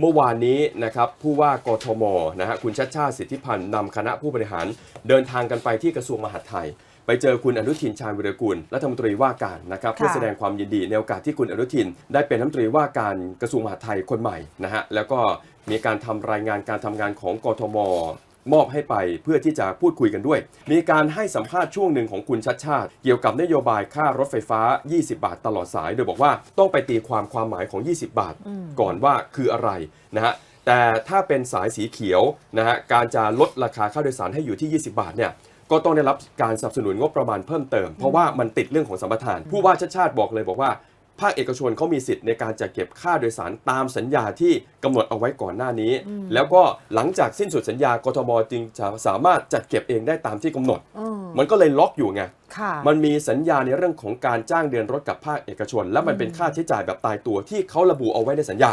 เมื่อวานนี้นะครับผู้ว่ากทมนะฮะคุณชัดชาติสิทธิพันธ์นำคณะผู้บริหาร เดินทางกันไปที่กระทรวงมหาดไทย ไปเจอคุณอนุทินชาญวิรกุลรัฐมนตรีว่าการนะครับค่ะเพื่อแสดงความยินดีในโอกาสที่คุณอนุทิน ได้เป็นรัฐมนตรีว่าการกระทรวงมหาดไทยคนใหม่นะฮะแล้วก็มีการทำรายงานการทำงานของกทม มอบให้ไปเพื่อที่จะพูดคุยกันด้วย มีการให้สัมภาษณ์ช่วงหนึ่งของคุณชัดชาติ เกี่ยวกับนโยบายค่ารถไฟฟ้า 20 บาทตลอดสาย โดยบอกว่าต้องไปตีความความหมายของ 20 บาท ก่อนว่าคืออะไรนะฮะแต่ถ้าเป็นสายสีเขียวนะฮะการจะลดราคาค่าโดยสารให้อยู่ที่ 20 บาทเนี่ยก็ต้องได้รับการสนับสนุนงบประมาณเพิ่มเติม เพราะว่ามันติดเรื่องของสัมปทาน ผู้ว่าชาติชาติบอกเลยบอกว่า ภาคเอกชนเขามีสิทธิ์ในการจัดเก็บค่าโดยสารตามสัญญาที่กำหนดเอาไว้ก่อนหน้านี้ แล้วก็หลังจากสิ้นสุดสัญญากทมจึงจะสามารถจัดเก็บเองได้ตามที่กำหนดอืมมันก็เลยล็อกอยู่ไงค่ะมันมีสัญญาในเรื่องของการจ้างเดินรถกับภาคเอกชน และมันเป็นค่าใช้จ่ายแบบตายตัวที่เขาระบุเอาไว้ในสัญญา